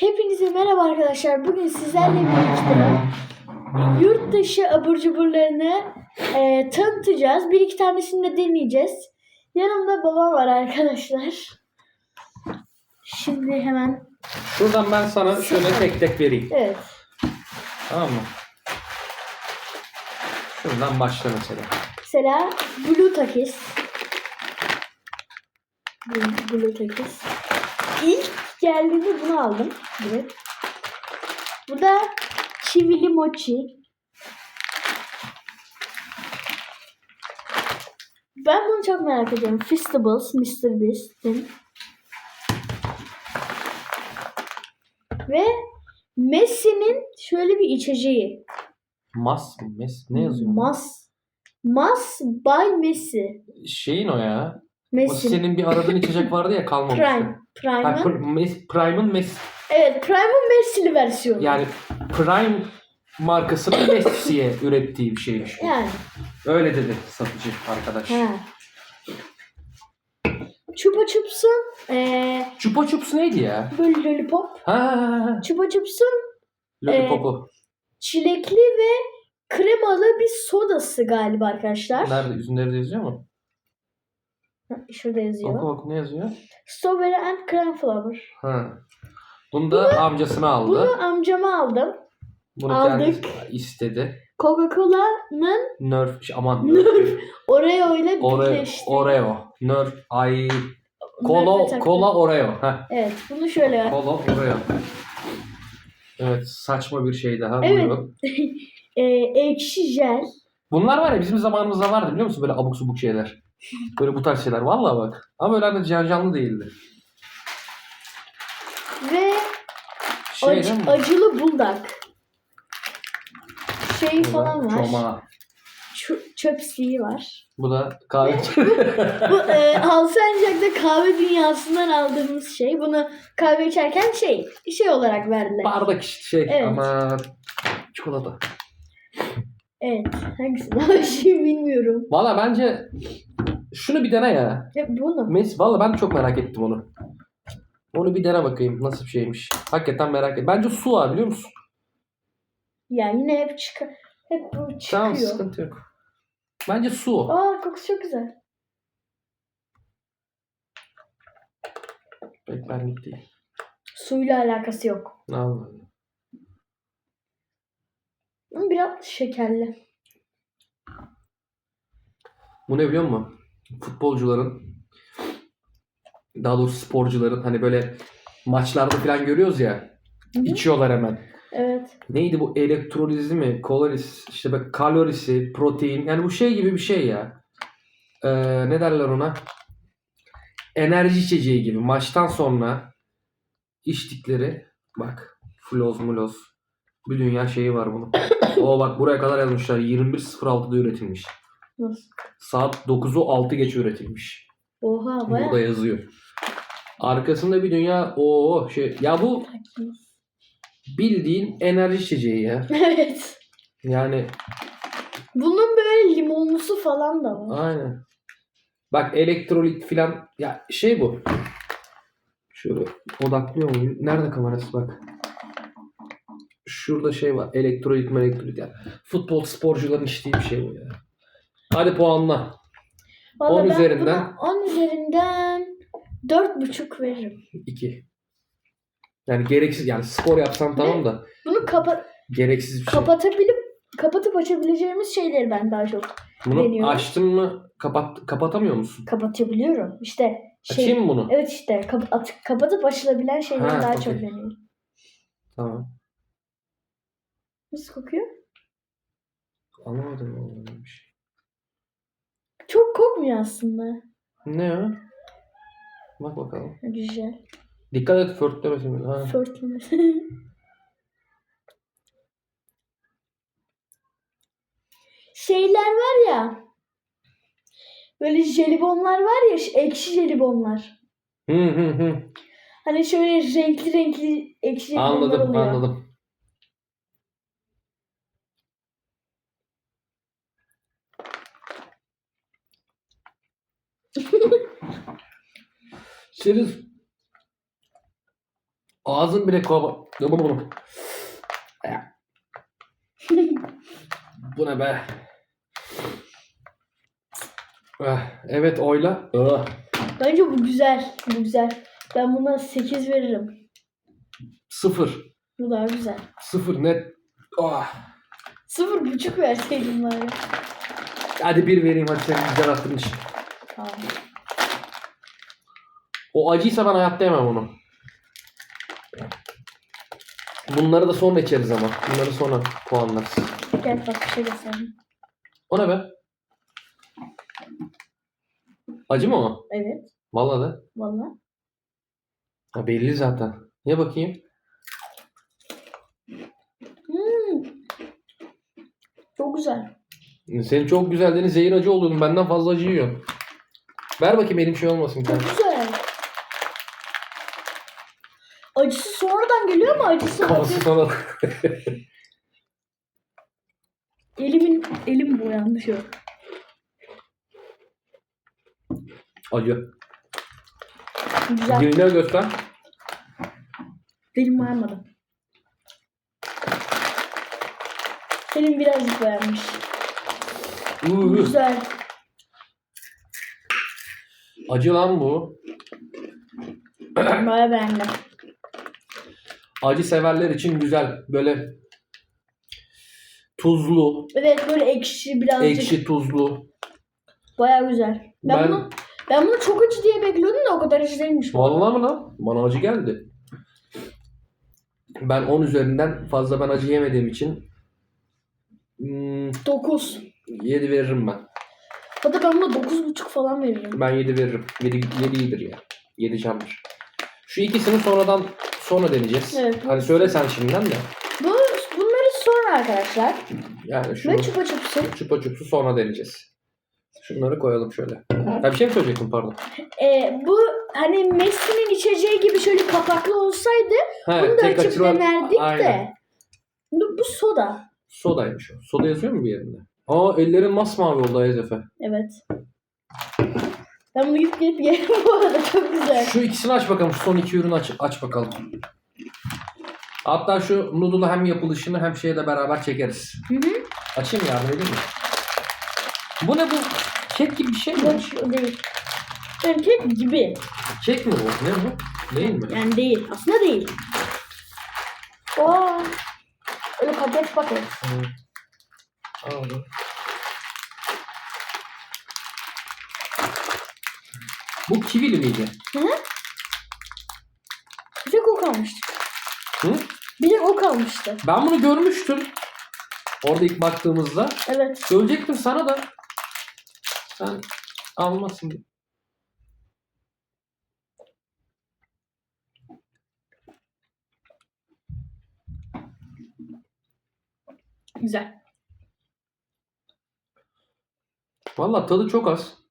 Hepinize merhaba arkadaşlar. Bugün sizlerle birlikte yurt dışı abur cuburlarını e, tanıtacağız. Bir iki tanesini de deneyeceğiz. Yanımda babam var arkadaşlar. Şimdi hemen Şuradan ben sana şöyle tek tek vereyim. evet. Tamam mı? Şuradan başla mesela. Mesela Blue Takis. Blue- Blue Takis. İlk geldiğinde bunu aldım. Evet. Bu da Çivili Mochi. Ben bunu çok merak ediyorum. Feastables, Mr. Beast'in. Ve Messi'nin şöyle bir içeceği. Mas mı? Mes ne yazıyor? Mas. Mas by Messi. Şeyin o ya. O Messi. senin bir aradığın içecek vardı ya kalmamıştı. Prime. Prime'ın. Pr- Mes- Prime'ın Mes Evet, Prime'ın Messi'li versiyonu. yani Prime markasının Messi'ye ürettiği bir şeymiş. bu. Yani. Öyle dedi satıcı arkadaş. Ha. Chupa Chups'un eee Chupa Chups neydi ya? böyle lollipop. Ha, Chupa Chups'un Lollipop'u. çilekli ve kremalı bir sodası galiba arkadaşlar. Nerede? Üzerinde yazıyor mu? Şurada yazıyor. Oku oku ne yazıyor? Strawberry and flavor. Ha. Bunu da amcasına aldı. Bunu amcama aldım. Bunu aldık. istedi. Coca-Cola'nın Nerf, aman Nerf. Oreo ile birleşti. Oreo. Nerf, ay, kola, kola Oreo. Heh, Evet, bunu şöyle kola Oreo. Evet, saçma bir şey daha. Evet. Ee, ekşi jel. Bunlar var ya bizim zamanımızda vardı biliyor musun? Böyle abuk subuk şeyler. Böyle bu tarz şeyler. Vallahi bak. Ama öyle hani can canlı değildi. Ve Şey acı- değil mi? acılı buldak. Şey falan var. Çoma. Çö- var. Bu da kahve. Bu e, Alsancak'ta kahve dünyasından aldığımız şey. Bunu kahve içerken şey şey olarak verdiler. Bardak işte şey Evet. ama çikolata. Evet. Hangisi daha şey bilmiyorum. Valla bence şunu bir dene ya. Ya bunu. Mes valla ben çok merak ettim onu. Onu bir dene bakayım nasıl bir şeymiş. Hakikaten merak et. Bence su var biliyor musun? Ya yine hep çıkıyor. Hep bu çıkıyor. Tamam sıkıntı yok. Bence su. Aa kokusu çok güzel. Pek benlik değil. Suyla alakası yok. Allah. Biraz şekerli. Bu ne biliyor musun? Futbolcuların daha doğrusu sporcuların hani böyle maçlarda falan görüyoruz ya Hı hı. içiyorlar hemen. Evet. Neydi bu elektrolizi mi? Koloris, işte bak kalorisi, protein. Yani bu şey gibi bir şey ya. Ee, ne derler ona? Enerji içeceği gibi. Maçtan sonra içtikleri bak floz muloz. Bir dünya şeyi var bunun. o bak buraya kadar yazmışlar. 21.06'da üretilmiş. Nasıl? Saat 9'u 6 geç üretilmiş. Oha baya. Burada yazıyor. Arkasında bir dünya o şey. Ya bu bildiğin enerji içeceği ya. evet. Yani Bunun böyle limonlusu falan da var. Aynen. Bak elektrolit filan ya şey bu. Şöyle odaklıyor muyum? Nerede kamerası bak. Şurada şey var. Elektrolit elektrolit ya. Futbol sporcuların içtiği bir şey bu ya. Hadi puanla. Vallahi on ben üzerinden- buna 10 üzerinden 4,5 veririm. 2. Yani gereksiz yani spor yapsan tamam da Bunu kapa gereksiz bir şey. kapatabilip kapatıp açabileceğimiz şeyleri ben daha çok Bunu deniyorum. açtın mı kapat kapatamıyor musun? kapatabiliyorum. İşte şey Açayım mı bunu? Evet işte kap- at- kapatıp açılabilen şeyleri Ha, daha okey. çok deniyorum. Tamam. Nasıl kokuyor? Anlamadım oğlum bir şey. Çok kokmuyor aslında. Ne o? Bak bakalım. Güzel. Dikkat et förtlemesin. Ha. Fırtınası. Şeyler var ya. Böyle jelibonlar var ya ekşi jelibonlar. Hı hı hı. Hani şöyle renkli renkli ekşi jelibonlar Anladım oluyor. anladım. Senin Ağzın bile kova. Bu ne be? Ah, Evet oyla. Ah. Bence bu güzel. Bu güzel. Ben buna 8 veririm. Sıfır. Bu daha güzel. Sıfır net. Ah. Sıfır buçuk verseydim bari. Hadi bir vereyim hadi senin güzel attığın için. O acıysa ben hayatta yemem onu. Bunları da sonra içeriz ama. Bunları sonra puanlarız. Gel bak bir şey göstereyim. O ne be? Acı mı o? Evet. Vallahi de. Valla. Ha, belli zaten. Ye bakayım. Hmm. Çok güzel. Senin çok güzel dediğin zehir acı olduğunu benden fazla acı yiyor. Ver bakayım elim şey olmasın. Çok güzel. Acısı sonradan geliyor ama acısı Kafası sana. Elimin elim boyandı şu. Acı. Güzel. Diline göster. Benim boyanmadı. Senin birazcık boyanmış. Uuu. Güzel. Acı lan bu. Baya beğendim. Acı severler için güzel. Böyle tuzlu, Evet böyle ekşi birazcık. ekşi tuzlu. Baya güzel. Ben, Ben- bunu ben bunu çok acı diye bekliyordum da o kadar acı değilmiş. Vallahi mı lan? Bana acı geldi. Ben 10 üzerinden fazla ben acı yemediğim için hmm, 9. 7 veririm ben. Hatta ben buna 9.5 falan veririm. Ben 7 veririm. 7, 7 iyidir ya. 7 candır. Şu ikisini sonradan sonra deneyeceğiz. Evet. Hani söyle sen şimdiden de. Bu, bunları sonra arkadaşlar. Yani şunu Ve çupa çupsu. çupa çupsu sonra deneyeceğiz. Şunları koyalım şöyle. Ha bir şey mi söyleyecektin pardon? Ee, bu hani Messi'nin içeceği gibi şöyle kapaklı olsaydı Ha, bunu da açıp açılan- denerdik Aynen. de. Bu, bu soda. Sodaymış o. Soda yazıyor mu bir yerinde? Aa ellerin masmavi oldu Ayaz Efe. Evet. Ben bunu gidip gelip yerim bu arada çok güzel. Şu ikisini aç bakalım. Şu son iki ürünü aç, aç bakalım. Hatta şu noodle'ı hem yapılışını hem şeyle beraber çekeriz. Hı hı. Açayım yardım edeyim mi? Bu ne bu? Kek gibi bir şey mi? Boş o değil. Yani kek gibi. Kek mi bu? Ne bu? Değil mi? Yani değil. Aslında değil. Oo. Öyle paket paket. Hı. Aldım. Bu kivili miydi? Bir tek o kalmıştı. Hı? Bir tek o kalmıştı. Ben bunu görmüştüm. Orada ilk baktığımızda. Evet. Söyleyecektim sana da. Sen almasın. diye. Güzel. Valla tadı çok az.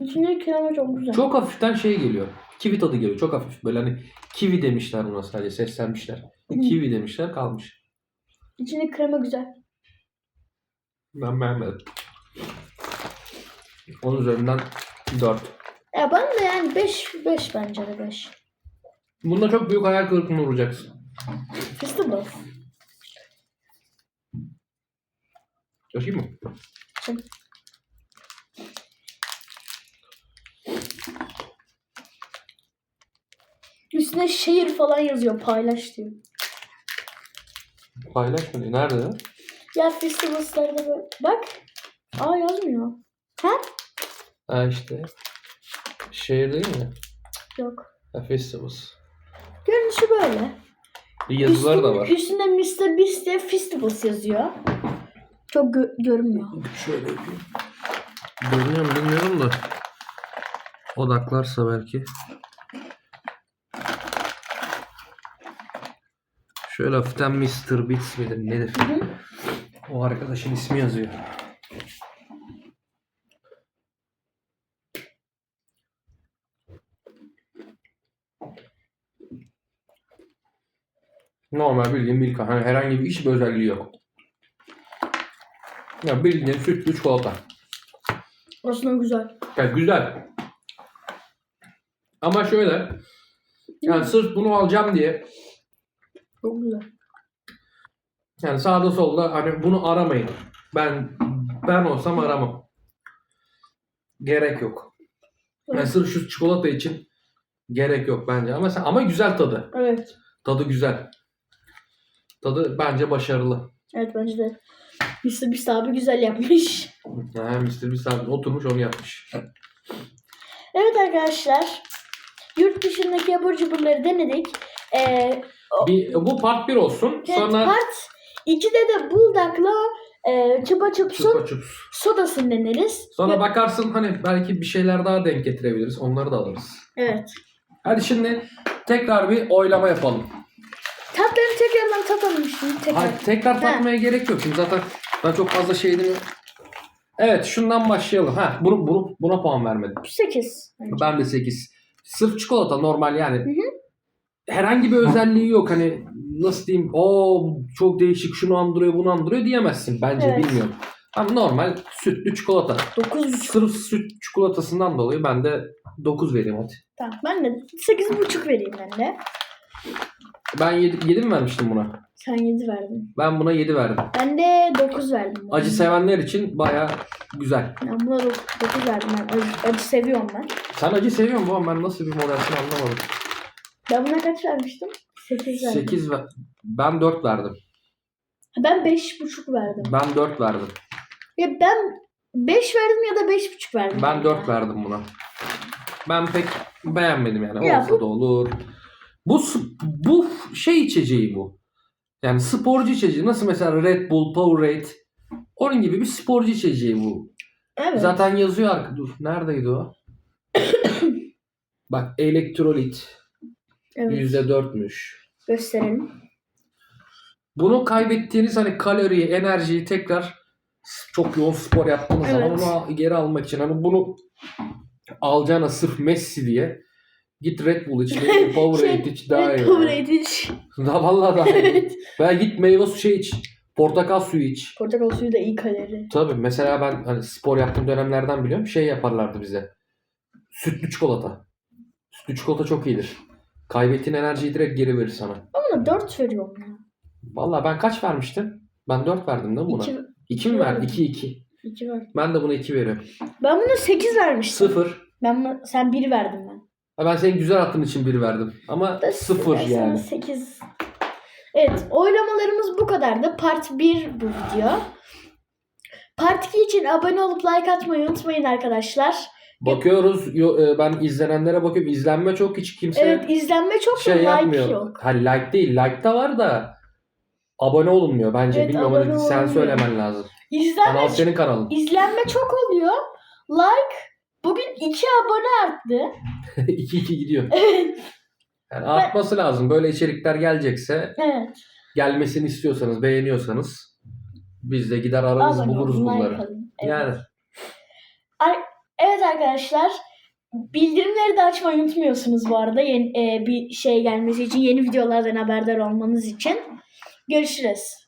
İçinde krema çok güzel. Çok hafiften şey geliyor. Kivi tadı geliyor. Çok hafif. Böyle hani kivi demişler buna sadece seslenmişler. Hı. Kivi demişler kalmış. İçinde krema güzel. Ben beğenmedim. Onun üzerinden 4. Ya bana da yani 5 5 bence de 5. Bunda çok büyük hayal kırıklığına uğrayacaksın. Fıstık bas. Açayım mı? Açayım. Üstüne şehir falan yazıyor paylaş diyor. Paylaş mı? diyor? Nerede? Ya festivallarda böyle. Bak. Aa yazmıyor. Ha? Ha işte. Şehir değil mi? Yok. Ha, Festivals. Görünüşü böyle. Yazıları da var. Üstünde Mr. Beast diye Festivals yazıyor. Çok gö- görünmüyor. Şöyle yapayım. Görünüyor mu bilmiyorum da. Odaklarsa belki. Şöyle hafiften Mr. Beats midir nedir? Hı hı. O arkadaşın ismi yazıyor. Normal bildiğin Milka. Hani herhangi bir hiçbir özelliği yok. Ya bildiğin sütlü çikolata. Aslında güzel. Ya güzel. Ama şöyle Yani sırf bunu alacağım diye Çok güzel. yani sağda solda hani bunu aramayın. Ben ben olsam aramam. Gerek yok. Yani sırf şu çikolata için gerek yok bence. Ama sen, ama güzel tadı. Evet. Tadı güzel. Tadı bence başarılı. Evet bence de. Mr. Beast abi güzel yapmış. Yani Mr. Beast abi oturmuş onu yapmış. Evet arkadaşlar. Yurt dışındaki abur cuburları denedik. Ee, Bir, bu part 1 olsun. evet, Sonra part 2'de de Bulldog'la e, Chupa Chups'un Chupa Chups. sodasını deneriz. Sonra Ve- bakarsın hani belki bir şeyler daha denk getirebiliriz. Onları da alırız. Evet. Hadi şimdi tekrar bir oylama yapalım. Tatlarını tekrardan tatalım şimdi. Tekrar. Hayır, tekrar tatmaya gerek yok. Şimdi zaten ben çok fazla şeyini... Evet şundan başlayalım. Ha, bunu, bunu, buna puan vermedim. 8. Ben de 8. Sırf çikolata normal yani. Hı hı. Herhangi bir özelliği yok. Hani nasıl diyeyim? O çok değişik şunu andırıyor bunu andırıyor diyemezsin. Bence Evet. bilmiyorum. Ama normal sütlü çikolata. 9,5. Sırf süt çikolatasından dolayı ben de 9 vereyim hadi. Tamam. Ben de 8,5 vereyim ben de. Ben 7, 7 mi vermiştim buna? Sen 7 verdin. Ben buna 7 verdim. Ben de 9 verdim. Acı sevenler için baya güzel. Ben buna 9 verdim. Ben acı, acı seviyorum ben. Sen acı seviyor musun? Ben nasıl bir modelsin anlamadım. Ben buna kaç vermiştim? 8 verdim. 8 ver. Ben 4 verdim. Ben 5,5 verdim. Ben 4 verdim. Ya ben 5 verdim ya da 5,5 verdim. Ben 4 verdim buna. Ben pek beğenmedim yani. Ya Olsa bu- da olur. Bu bu şey içeceği bu. Yani sporcu içeceği. Nasıl mesela Red Bull, Powerade. Onun gibi bir sporcu içeceği bu. Evet. Zaten yazıyor arka. Dur neredeydi o? Bak elektrolit evet. %4'müş. Gösterelim. Bunu kaybettiğiniz hani kaloriyi, enerjiyi tekrar çok yoğun spor yaptığınız zaman Evet. onu geri almak için hani bunu alacağına sırf Messi diye git Red Bull iç, Powerade Şey, iç daha iyi. Red iç. Daha vallahi daha iyi. Veya git meyve suyu şey iç. Portakal suyu iç. Portakal suyu da iyi kalori. Tabii mesela ben hani spor yaptığım dönemlerden biliyorum şey yaparlardı bize. Sütlü çikolata. Sütlü çikolata çok iyidir. Kaybettiğin enerjiyi direkt geri verir sana. Ama 4 veriyorum ya. Vallahi ben kaç vermiştim? Ben 4 verdim değil mi buna? 2, 2 mi verdi? 2 2. 2 ver. Ben de buna 2 veriyorum. Ben buna 8 vermiştim. 0. Ben buna, sen 1 verdin ben. Ha, Ben senin güzel attığın için 1 verdim. Ama Da 0 ben sana yani. 8. Evet oylamalarımız bu kadardı. Part 1 bu video. Part 2 için abone olup like atmayı unutmayın arkadaşlar. Bakıyoruz. yo- e, ben izlenenlere bakıyorum. İzlenme çok hiç kimse Evet izlenme çok şey da like yapmıyor. yok. Ha like değil. Like da var da abone olunmuyor bence. Evet, Bilmiyorum abone hadi sen olunmuyor. söylemen lazım. İzlenme, Kanal senin kanalın. izlenme çok oluyor. Like bugün 2 abone arttı. 2-2 gidiyor. Evet. Yani artması lazım. Böyle içerikler gelecekse evet. gelmesini istiyorsanız, beğeniyorsanız biz de gider ararız Abone buluruz olun, like bunları. alın. Evet. Yani Evet arkadaşlar. Bildirimleri de açmayı unutmuyorsunuz bu arada. Yeni, e, bir şey gelmesi için, yeni videolardan haberdar olmanız için. Görüşürüz.